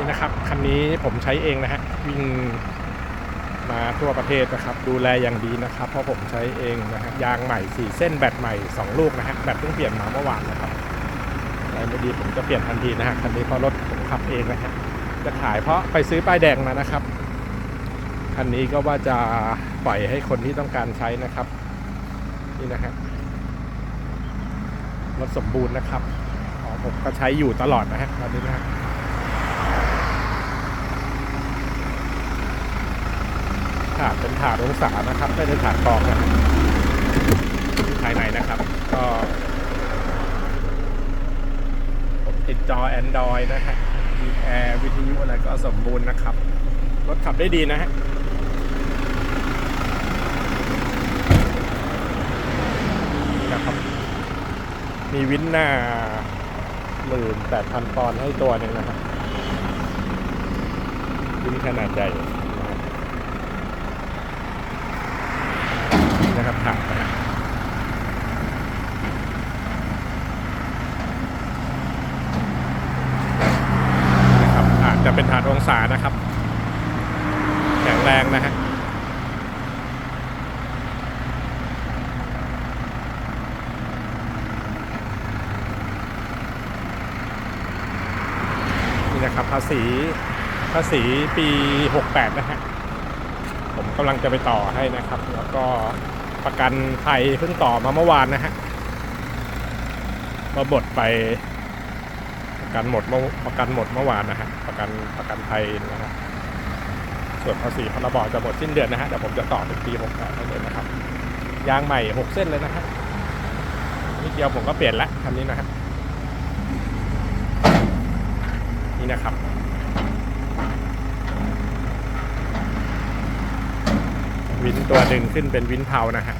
นี่นะครับคันนี้ผมใช้เองนะฮะวิ่งมาทั่วประเทศนะครับ ดูแลอย่างดีนะครับ เพราะผมใช้เองนะฮะยางใหม่ 4 เส้นแบตใหม่ 2 ลูกนะฮะแบตเพิ่งเปลี่ยนมาเมื่อวานนะครับอะไรไม่ดีผมจะเปลี่ยนทันทีนะฮะคันนี้เพราะรถผมขับเองนะฮะจะขายเพราะไปซื้อป้ายแดงมานะครับคันนี้ก็ว่าจะปล่อยให้คนที่ต้องการใช้นะครับ นี่นะฮะรถสมบูรณ์นะครับผมก็ใช้อยู่ตลอดนะฮะตอนนี้นะฮะ ถาดเป็นถาดองศานะครับไม่ได้ถาดกองนะฮะภายในนะครับ ก็ผมติดจอ Android นะฮะมีแอร์วิทยุอะไรก็สมบูรณ์นะครับ รถขับได้ดีนะฮะนะครับ มีวินหน้าหมื่นแปดพันปอนด์ให้ตัวหนึ่งนะครับวินขนาดใหญ่นะฮะ นี่นะครับถาดนะฮะนะครับอาจจะ เป็นถาดองศานะครับ แข็งแรงนะฮะนี่นะครับภาษีภาษีปี 68 นะฮะ ผมกำลังจะไปต่อให้นะครับ แล้วก็ประกันภัยเพิ่งต่อมาเมื่อวานนะฮะก็บดไป ประกันหมดเมื่อประกันหมดเมื่อวานนะฮะประกันประกันภัยนะฮะส่วนภาษีพรบจะหมดสิ้นเดือนนะฮะเดี๋ยวผมจะต่อเป็นปี68ให้เลยนะครับยางใหม่6เส้นเลยนะฮะนิดเดียวผมก็เปลี่ยนละคันนี้นะฮะนี่นะครับวินตัวหนึ่งขึ้นเป็นวินเทานะฮะ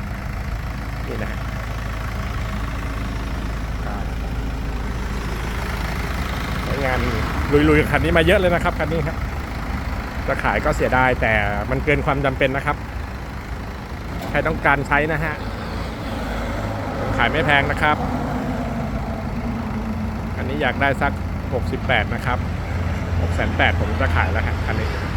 นี่นะฮะครับใช้ งานลุยๆคันนี้มาเยอะเลยนะครับคันนี้ครับจะขายก็เสียดายแต่มันเกินความจำเป็นนะครับ ใครต้องการใช้นะฮะขายไม่แพงนะครับอันนี้อยากได้สัก 68 นะครับ6 8 0 0ผมจะขายแล้วครับคันนี้